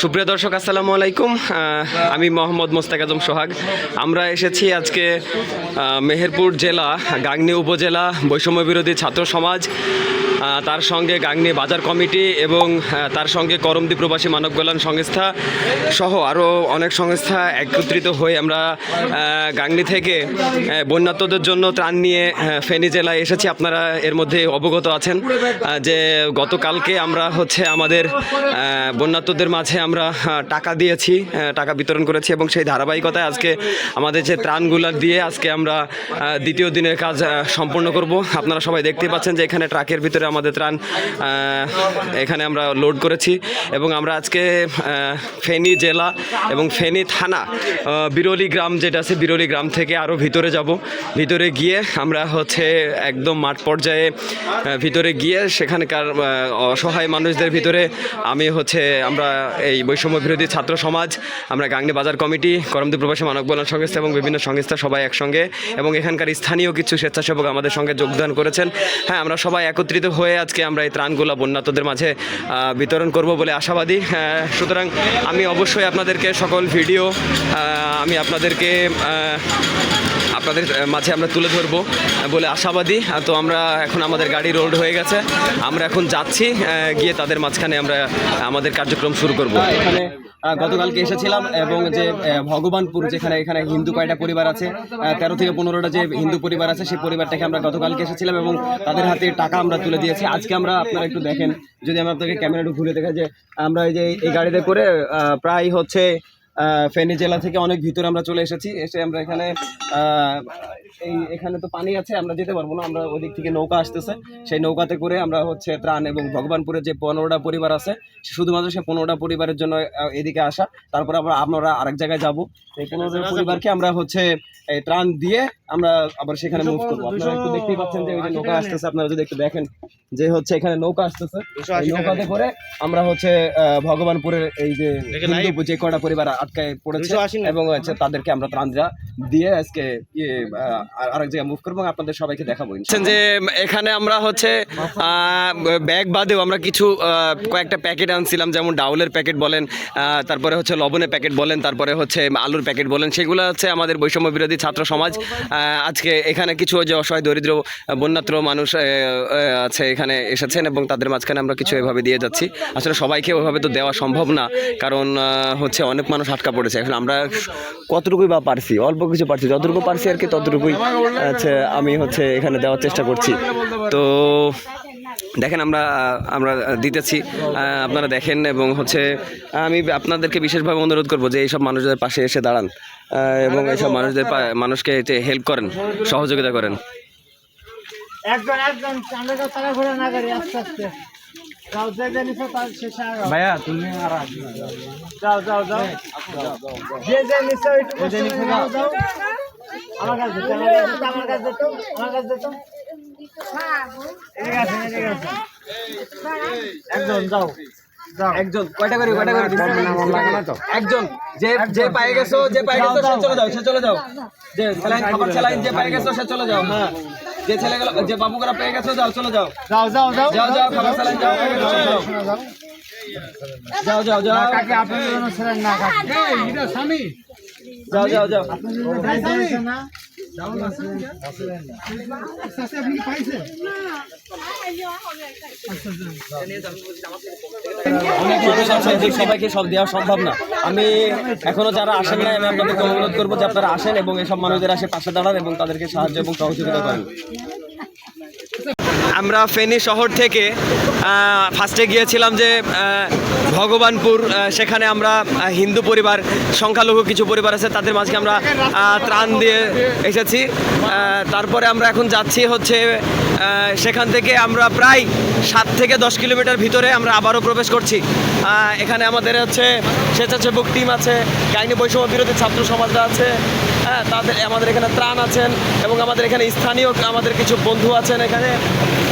সুপ্রিয় দর্শক, আসসালামু আলাইকুম। আমি মোহাম্মদ মোস্তাক আজম সোহাগ। আমরা এসেছি আজকে মেহেরপুর জেলা, গাংনী উপজেলা বৈষম্য বিরোধী ছাত্র সমাজ তার সঙ্গে গাংনী বাজার কমিটি এবং তার সঙ্গে করমদি প্রবাসী মানব কল্যাণ সংস্থা সহ আরও অনেক সংস্থা একত্রিত হয়ে আমরা গাংনী থেকে বন্যাত্মদের জন্য ত্রাণ নিয়ে ফেনী জেলায় এসেছি। আপনারা এর মধ্যে অবগত আছেন যে গতকালকে আমরা হচ্ছে আমাদের বন্যাত্মদের মাঝে আমরা টাকা দিয়েছি টাকা বিতরণ করেছি এবং সেই ধারাবাহিকতায় আজকে আমাদের যে ত্রাণগুলো দিয়ে আজকে আমরা দ্বিতীয় দিনের কাজ সম্পূর্ণ করব। আপনারা সবাই দেখতে পাচ্ছেন যে এখানে ট্রাকের ভিতরে আমাদের ত্রাণ এখানে আমরা লোড করেছি এবং আমরা আজকে ফেনী জেলা এবং ফেনী থানা বিরলি গ্রাম যেটা আছে, বিরলি গ্রাম থেকে আরও ভিতরে যাব। ভিতরে গিয়ে আমরা হচ্ছে একদম মাঠ পর্যায়ে ভিতরে গিয়ে সেখানকার অসহায় মানুষদের ভিতরে আমি হচ্ছে আমরা এই বৈষম্য বিরোধী ছাত্র সমাজ, আমরা গাংনী বাজার কমিটি, করমদি প্রবাসী মানব কল্যাণ সংস্থা এবং বিভিন্ন সংস্থা সবাই একসঙ্গে এবং এখানকার স্থানীয় কিছু স্বেচ্ছাসেবক আমাদের সঙ্গে যোগদান করেছেন। হ্যাঁ আমরা সবাই একত্রিত হয়ে আজকে আমরা এই ত্রাণগুলো বন্যাতদের মাঝে বিতরণ করব বলে আশাবাদী। সুতরাং আমি অবশ্যই আপনাদেরকে সকল ভিডিও আমি আপনাদেরকে আপনাদের মাঝে আমরা তুলে ধরবো বলে আশাবাদী। তো আমরা এখন আমাদের গাড়ি রোড হয়ে গেছে। আমরা এখন যাচ্ছি গিয়ে তাদের মাঝখানে আমরা আমাদের কার্যক্রম শুরু করব। এখানে গতকালকে এসেছিলাম এবং যে ভগবানপুর যেখানে, এখানে হিন্দু কয়টা পরিবার আছে তেরো থেকে পনেরোটা যে হিন্দু পরিবার আছে, সেই পরিবারটাকে আমরা গতকালকে এসেছিলাম এবং তাদের হাতে টাকা আমরা তুলে দিয়েছি। আজকে আমরা আপনারা একটু দেখেন, যদি আমরা আপনাকে ক্যামেরা একটু ঘুরে দেখা যে, আমরা এই যে, এই গাড়িতে করে প্রায় হচ্ছে ফেনী জেলা থেকে অনেক ভিতরে আমরা চলে এসেছি। এসে আমরা এখানে এই এখানে তো পানি আছে আমরা যেতে পারব না। আমরা ওদিক থেকে নৌকা আসতেছে। সেই নৌকাতে করে আমরা হচ্ছে ত্রাণ এবং ভগবানপুরের যে পনেরোটা পরিবার আছে শুধুমাত্র সে পনেরোটা পরিবারের জন্য এদিকে আসা। তারপরে আমরা আমরা আরেক জায়গায় যাব। এই পনেরোটা পরিবারকে আমরা হচ্ছে এই ত্রাণ দিয়ে আমরা আবার সেখানে মুভ করব। আপনারা একটু দেখতেই পাচ্ছেন যে ওই যে নৌকা আসতেছে আপনারা যদি একটু দেখেন যে হচ্ছে এখানে নৌকা আসতেছে। নৌকাতে করে আমরা হচ্ছে আহ, ভগবানপুরের এই যে কয়টা পরিবার আটকায় পড়েছে এবং হচ্ছে তাদেরকে আমরা ত্রাণ দিয়ে আজকে ইয়ে, আর- আরেক জায়গায় মুভ করব আপনাদের সবাইকে দেখাবো যে এখানে আমরা হচ্ছে ব্যাগ বাদেও আমরা কিছু কয়েকটা প্যাকেট আনছিলাম যেমন ডাউলের প্যাকেট বলেন তারপরে হচ্ছে লবণের প্যাকেট বলেন তারপরে হচ্ছে আলুর প্যাকেট বলেন সেগুলো হচ্ছে আমাদের বৈষম্য বিরোধী ছাত্র সমাজ আহ, আজকে এখানে কিছু যে অসহায় দরিদ্র বন্যাত্র মানুষ আছে এখানে এসেছেন এবং তাদের মাঝখানে আমরা কিছু এভাবে দিয়ে যাচ্ছি। আসলে সবাইকে ওইভাবে তো দেওয়া সম্ভব না কারণ হচ্ছে অনেক মানুষ আটকা পড়েছে। এখন আমরা কতটুকুই বা পারছি? অল্প কিছু পারছি। যতটুকু পারছি আর কি, ততটুকুই আচ্ছা আমি হচ্ছে এখানে দেওয়ার চেষ্টা করছি। তো, দেখেন আমরা আমরা দিতেছি। আপনারা দেখেন এবং হচ্ছে, আমি আপনাদেরকে বিশেষভাবে অনুরোধ করব যে এইসব মানুষদের পাশে এসে দাঁড়ান। এবং এইসব মানুষদের মানুষকে হেল্প করেন, সহযোগিতা করেন। একজন একজন টাকা ঘুরে না আস্তে আস্তে। ভাইয়া তুমি আর যাও যাও যাও যে যে করে যাও যাও আমার কাছে যেতে আমার কাছে যেত আমার কাছে তো আমার কাছে আসেন একজন যাও একজন কয়টা করে কয়টা করে? একজন যে যে পায়ে গেছো যে পায়ে গেছো সে চলে যাও সে চলে যাও। যে স্যালাইন খাবার স্যালাইন যে পায়ে গেছো সে চলে যাও হ্যাঁ। যে ছেলেগুলো যে বাবুরা পেয়ে গেছো যাও চলে যাও। যাও যাও যাও যাও যাও খাবার স্যালাইন যাও যাও যাও। যাও যাও। কাকে আপনি যেন ছিলেন না কাকে। যাও যাও যাও। আপনি যদি দায়িত্ব নিয়েছেন না সবাইকে সব দেওয়া সম্ভব না। আমি এখনও যারা আসেন না আমি আপনাদেরকে অনুরোধ করব যে আপনারা আসেন এবং এসব মানুষদের আসে পাশে দাঁড়ান এবং তাদেরকে সাহায্য এবং সহযোগিতা করেন। আমরা ফেনী শহর থেকে ফার্স্টে গিয়েছিলাম যে ভগবানপুর সেখানে আমরা হিন্দু পরিবার, সংখ্যালঘু কিছু পরিবার আছে, তাদের মাঝে আমরা ত্রাণ দিয়ে এসেছি। তারপরে আমরা এখন যাচ্ছি হচ্ছে সেখান থেকে আমরা প্রায় সাত থেকে দশ কিলোমিটার ভিতরে আমরা আবারও প্রবেশ করছি। এখানে আমাদের হচ্ছে স্বেচ্ছাসেবক টিম আছে, গাইনি বৈষম্য বিরোধী ছাত্র সমাজরা আছে হ্যাঁ তাদের, আমাদের এখানে ত্রাণ আছেন এবং আমাদের এখানে স্থানীয় আমাদের কিছু বন্ধু আছেন এখানে।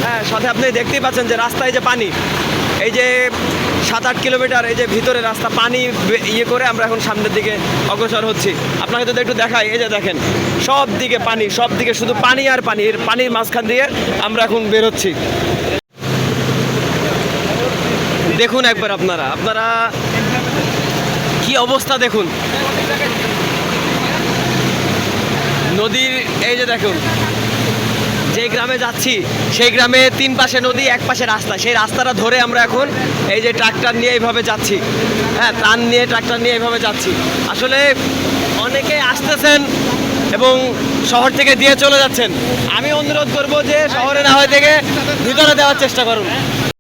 হ্যাঁ সাথে আপনি দেখতেই পাচ্ছেন যে রাস্তায় যে পানি, এই যে সাত আট কিলোমিটার এই যে ভিতরে রাস্তা, পানি ইয়ে করে আমরা এখন সামনের দিকে অগ্রসর হচ্ছি। আপনাকে যদি একটু দেখাই, এই যে দেখেন, সব দিকে পানি, সব দিকে শুধু পানি আর পানি, এর পানির মাঝখান দিয়ে আমরা এখন বেরোচ্ছি দেখুন একবার আপনারা আপনারা কি অবস্থা দেখুন। নদীর, এই যে দেখুন, যে গ্রামে যাচ্ছি, সেই গ্রামে তিন পাশে নদী, এক পাশে রাস্তা। সেই রাস্তাটা ধরে আমরা এখন এই যে ট্রাক্টর নিয়ে এইভাবে যাচ্ছি। হ্যাঁ ত্রাণ নিয়ে, ট্রাক্টর নিয়ে এইভাবে যাচ্ছি। আসলে অনেকে আসতেছেন এবং শহর থেকে দিয়ে চলে যাচ্ছেন। আমি অনুরোধ করব যে শহরে না হয় থেকে ভিতরে দেওয়ার চেষ্টা করুন।